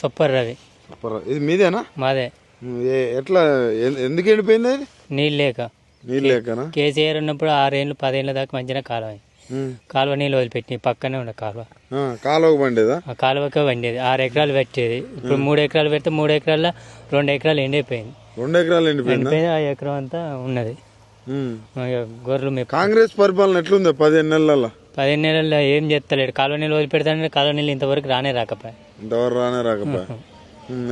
Super Ravi. Super. ఇది మీదేనా? మాదే. ఏ- ఎట్లా ఎందుకు ఎండిపోయింది అది? నీళ్ళు లేక. నీళ్ళు లేకనా? కేసీఆర్ ఉన్నప్పుడు ఆరేళ్ళు పదేళ్ళ దాకా మంచిగా కాలువ ఉమ్. కాలువ నీళ్ళు వదిలిపెట్టి పక్కనే ఉండే కాలువ. ఆ, కాలువకు పండేదా? ఆ కాలువకే వండేది ఆరు ఎకరాలు పెట్టేది. ఇప్పుడు మూడు ఎకరాలు పెడితే మూడు ఎకరాల్లో రెండు ఎకరాలు ఎండిపోయింది. రెండు ఎకరాలు ఎండిపోయిందా? ఎండిపోయింది. ఆ ఎకరం అంతా ఉన్నది. ఉమ్. ఇక గొర్రెలు మేపు కాంగ్రెస్ పరిపాలన ఎట్లుంది పదిహేను నెలల పదిహేను నెలల్లో ఏం చేస్తలేడు. కాలువ నీళ్ళు వదిలిపెడతానంటే కాలువ నీళ్ళు ఇంతవరకు రానే రాకపోయా ఇంతవరకు రానే రాకపోయా.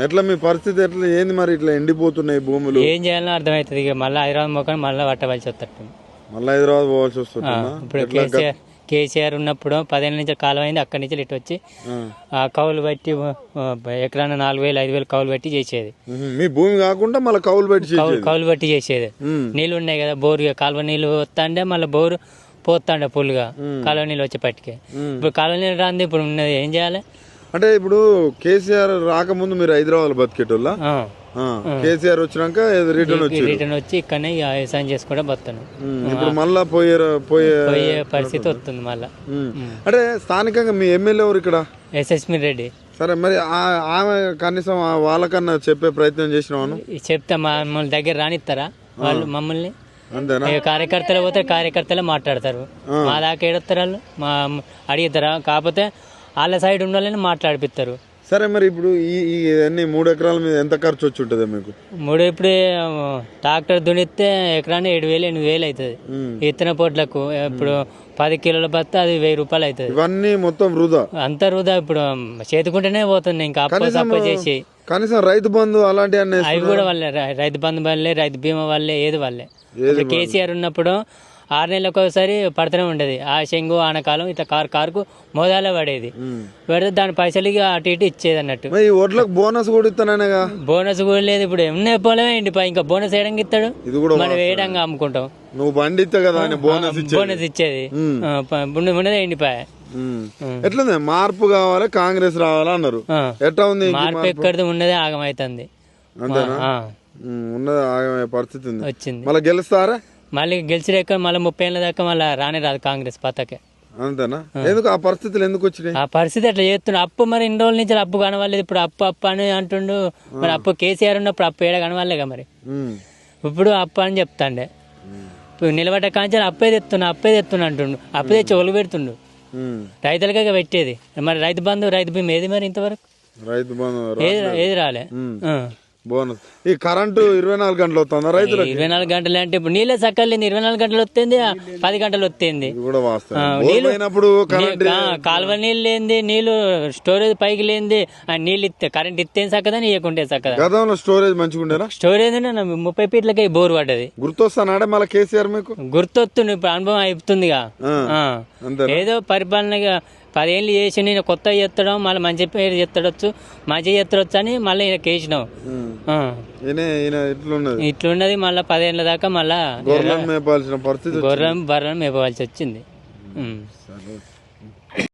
ఎట్లా మీ పరిస్థితి ఎట్లా? ఏంది మరి ఇట్లా ఎండిపోతున్నాయి భూములు? ఏం చేయాలో అర్థమవుతుంది ఇక. మళ్ళీ హైదరాబాద్ మొక్కని మళ్ళీ పట్టవలసి వస్తుంది. మళ్ళీ హైదరాబాద్ పోవాల్సి వస్తుందా ఇప్పుడు కేసీఆర్ కేసీఆర్ ఉన్నప్పుడు పదిహేను నుంచి కాలువ అయింది అక్కడి నుంచి ఇటు వచ్చి ఆ. కౌలు బట్టి ఎకరాన నాలుగు వేలు ఐదు వేలు కౌలు బట్టి చేసేది. మీ భూమి కాకుండా మళ్ళీ కౌలు పెట్టి కౌలు కౌలు బట్టి చేసేది. నీళ్ళు ఉన్నాయి కదా బోరు కాలువ నీళ్ళు వస్తాండే మళ్ళీ బోరు పోతాండే ఫుల్గా కాలువ నీళ్ళు వచ్చే పట్టుకే. ఇప్పుడు కాలువ నీళ్ళు రాంది ఇప్పుడు ఉన్నది ఏం చేయాలి? అంటే ఇప్పుడు కేసీఆర్ రాకముందు మీరు హైదరాబాద్ బతికేటోళ్ళ? కేసీఆర్ వచ్చినాక రిటర్న్ వచ్చి రిటర్న్ వచ్చి ఇక్కడనే ఇక వ్యవసాయం చేసుకుంటే బతాను ఇప్పుడు మళ్ళా పోయే పోయే పరిస్థితి వస్తుంది మళ్ళీ. అంటే స్థానికంగా మీ ఎమ్మెల్యే ఎవరు ఇక్కడ? ఎస్ఎస్మి రెడ్డి. సరే మరి ఆమె కనీసం వాళ్ళకన్నా చెప్పే ప్రయత్నం చేసినావాను ఈ చెప్తే మమ్మల్ని దగ్గర రానిస్తారా? వాళ్ళు మమ్మల్ని? కార్యకర్తలు పోతే కార్యకర్తలే మాట్లాడతారు. మా దాకా ఏడొస్తారు వాళ్ళు మా అడుగుతారా కాకపోతే వాళ్ళ సైడ్ ఉన్న వాళ్ళని మాట్లాడిపిస్తారు సరే మరి ఇప్పుడు ఈ అన్ని మూడు ఎకరాల మీద ఎంత ఖర్చు వచ్చి ఉంటుంది మీకు? మూడు ఇప్పుడు ట్రాక్టర్ దున్నిస్తే ఎకరాన్ని ఏడు వేలు ఎనిమిది వేలు అవుతుంది. ఇత్తన పొట్లకు ఇప్పుడు పది కిలోల బత్త అది వెయ్యి రూపాయలు అవుతుంది ఇవన్నీ మొత్తం వృధా. అంత వృధా ఇప్పుడు చేతుకుంటేనే పోతుంది ఇంకా అప్పు సప్పు చేసి. కనీసం రైతు బంధు అలాంటి అవి కూడా వాళ్ళే రైతు బంధు వల్లే రైతు బీమా వల్లే ఏది వల్లే. ఇప్పుడు కేసీఆర్ ఉన్నప్పుడు ఆరు నెలలకు ఒకసారి పడుతూనే ఉండేది. ఆ శంగు ఆనకాలం ఇట్లా కారు కారుకు మోదాలే పడేది. పడితే దాని పైసలు అటు ఇటు ఇచ్చేది అన్నట్టు. వడ్లకు బోనస్ కూడా ఇస్తాననేగా బోనస్ కూడా లేదు ఇప్పుడు. ఉన్నాయి పొలమే ఇంటి ఇంకా బోనస్ వేయడానికి ఇస్తాడు? మనం వేయడంగా అమ్ముకుంటాం. నువ్వు బండి కదా బోనస్ బోనస్ ఇచ్చేది. ఆ, ప- ఉన్న- ఉన్నదే ఎండిపాయ ఎట్లుంది? మార్పు కావాలి కాంగ్రెస్ రావాలా అన్నారు. ఎట్లా ఉంది మార్పు ఎక్కడిది? ఉన్నదే ఆగమవుతుంది అంతేనా? ఆగమే పరిస్థితి ఉంది. వచ్చింది. మళ్ళీ గెలుస్తారా? మళ్ళీ గెలిచినాక మళ్ళీ ముప్పై ఏళ్ళ దాకా మళ్ళీ రానే రాదు కాంగ్రెస్ పతకే. అంతేనా? ఎందుకు ఆ పరిస్థితులు ఎందుకు వచ్చినాయి? ఆ పరిస్థితి అట్లా చేస్తున్నా. అప్పు మరి ఇన్ని రోజుల నుంచి అప్పు కనవాలేదు ఇప్పుడు అప్పు అప్పు అని అంటుండు. మరి అప్పు కేసీఆర్ ఉన్నప్పుడు అప్పు ఏడ కనవాలేగా మరి? ఇప్పుడు అప్పు అని చెప్తాండే. నిలబడ్డ కాంచాలి అప్పే తెస్తున్నా అప్పే తెస్తున్నా అంటుండు. అప్పు తెచ్చి ఒళ్ళు పెడుతుండు. రైతులకే పెట్టేది. మరి రైతు బంధు రైతు బీమా ఏది మరి ఇంతవరకు? రైతు బంధు ఏది రాలే. బోనస్. ఈ కరెంటు ఇరవై నాలుగు గంటలు వస్తుందా రైతులకు? ఇరవై నాలుగు గంటలు అంటే ఇప్పుడు నీళ్ళే సక్కర్లేదు. ఇరవై నాలుగు గంటలు వస్తుంది పది గంటలు వస్తుంది. కూడా నీళ్ళు- కాలువ నీళ్ళు లేనిది నీళ్ళు స్టోరేజ్ పైకి లేనిది ఆ నీళ్ళు ఇస్తే కరెంట్ ఇస్తే సక్కదని ఇవ్వకుంటే సక్కదా? గతంలో స్టోరేజ్ మంచిగా స్టోరేజ్ ముప్పై ఫీట్లకే బోర్ పడ్డది. గుర్తొస్తానాడే మళ్ళీ కేసీఆర్ మీకు? గుర్తొస్తుంది ఇప్పుడు అనుభవం అయిపోతుందిగా ఏదో పరిపాలనగా పదేళ్ళు చేసి నేను కొత్త చేత్తడం మళ్ళీ మంచి పేరు చెత్తడొచ్చు మంచి చెత్తడొచ్చు అని మళ్ళీ ఈయన కేసినాం. ఇట్లున్నది మళ్ళీ పదేళ్ళ దాకా మళ్ళా గొర్రెలను మేపవలసి వచ్చింది.